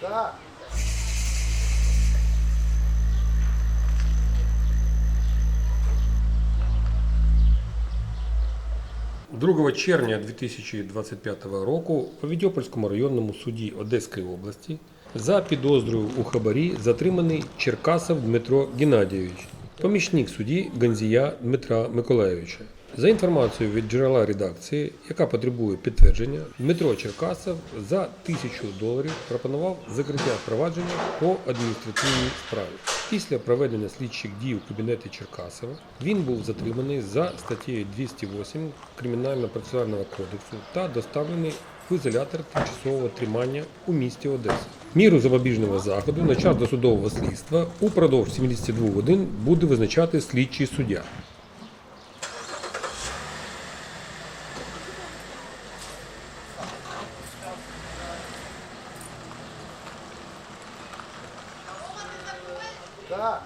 Так. 2 червня 2025 року у Відьопольському районному суді Одеської області за підозрою у хабарі затриманий Черкасов Дмитро Геннадійович, помічник судді Ганзія Дмитра Миколайовича. За інформацією від джерела редакції, яка потребує підтвердження, Дмитро Черкасов за тисячу доларів пропонував закриття провадження по адміністративній справі. Після проведення слідчих дій у кабінеті Черкасова він був затриманий за статтею 208 Кримінально-процесуального кодексу та доставлений в ізолятор тимчасового тримання у місті Одеса. Міру запобіжного заходу на час досудового слідства упродовж 72 годин буде визначати слідчий суддя. Так.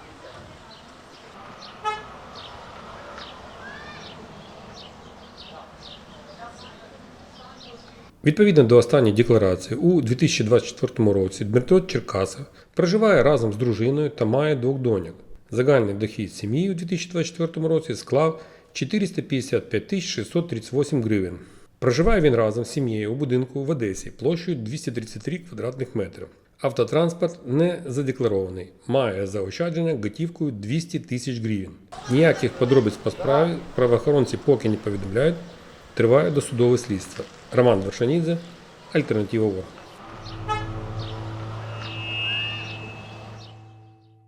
Відповідно до останньої декларації, у 2024 році Дмитро Черкасов проживає разом з дружиною та має двох доньок. Загальний дохід сім'ї у 2024 році склав 455 638 гривень. Проживає він разом з сім'єю у будинку в Одесі площею 233 квадратних метрів. Автотранспорт не задекларований, має заощадження готівкою 200 тисяч гривень. Ніяких подробиць по справі правоохоронці поки не повідомляють. Триває досудове слідство. Роман Вершанідзе, Альтернатива ВОР.